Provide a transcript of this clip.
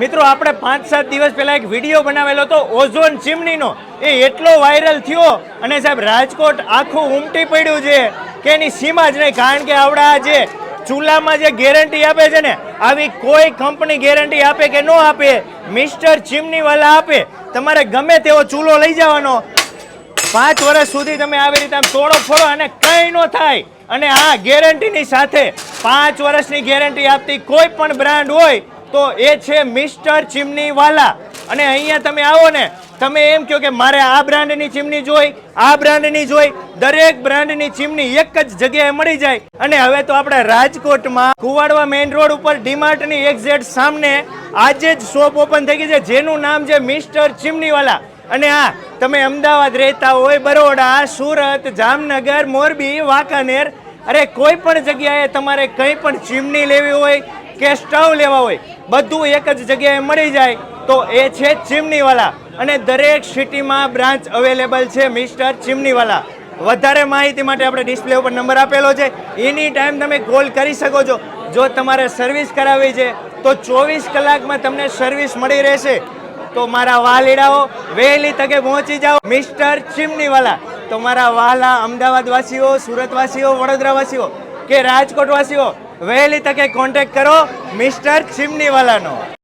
મિત્રો, આપણે પાંચ સાત દિવસ પહેલા એક વીડિયો બનાવેલો હતો ઓઝોન ચીમનીનો. એ એટલો વાયરલ થયો અને સાહેબ, રાજકોટ આખું ઉમટી પડ્યું છે કે એની સીમા જ નહીં, કારણ કે આવડા જે ચૂલામાં જે ગેરંટી આપે છે ને, આવી કોઈ કંપની ગેરંટી આપે કે ન આપે મિસ્ટર ચીમનીવાલા આપે, તમારે ગમે તેવો ચૂલો લઈ જવાનો. પાંચ વર્ષ સુધી તમે આવી રીતે આમ તોડો ફોડો અને કંઈ ન થાય. અને આ ગેરંટીની સાથે પાંચ વર્ષની ગેરંટી આપતી કોઈ પણ બ્રાન્ડ હોય તો એ છે મિસ્ટર ચીમનીવાલા અને અહીંયા તમે આવો ને, તમે એમ કહો કે મારે આ બ્રાન્ડની ચીમની જોઈ, આ બ્રાન્ડની જોઈ. દરેક બ્રાન્ડની ચીમની એક જ જગ્યાએ મળી જાય. અને હવે તો આપણે રાજકોટમાં કુવાડવા મેઇન રોડ ઉપર ડીમાર્ટની એક્ઝેટ સામને આજે જ શોપ ઓપન થઈ ગઈ છે, જેનું નામ છે મિસ્ટર ચીમનીવાલા અને હા, તમે અમદાવાદ રહેતા હોય, બરોડા, સુરત, જામનગર, મોરબી, વાંકાનેર, અરે કોઈ પણ જગ્યાએ તમારે કંઈ પણ ચીમની લેવી હોય કે સ્ટવ લેવા હોય, બધું એક જ જગ્યાએ મળી જાય, તો એ છે ચીમનીવાલા. અને દરેક સિટીમાં બ્રાન્ચ અવેલેબલ છે મિસ્ટર ચીમનીવાલા. વધારે માહિતી માટે આપણે ડિસ્પ્લે ઉપર નંબર આપેલો છે. એની ટાઈમ તમે કોલ કરી શકો છો. જો તમારે સર્વિસ કરાવવી છે, તો ચોવીસ કલાકમાં તમને સર્વિસ મળી રહેશે. તો મારા વાલીડાઓ, વહેલી તકે પહોંચી જાઓ, મિસ્ટર ચીમનીવાલા. તો મારા વાલા અમદાવાદ વાસીઓ સુરત વાસીઓ વડોદરા વાસીઓ કે રાજકોટ વાસીઓ વહેલી તકે કોન્ટેક્ટ કરો મિસ્ટર ચીમનીવાલાનો.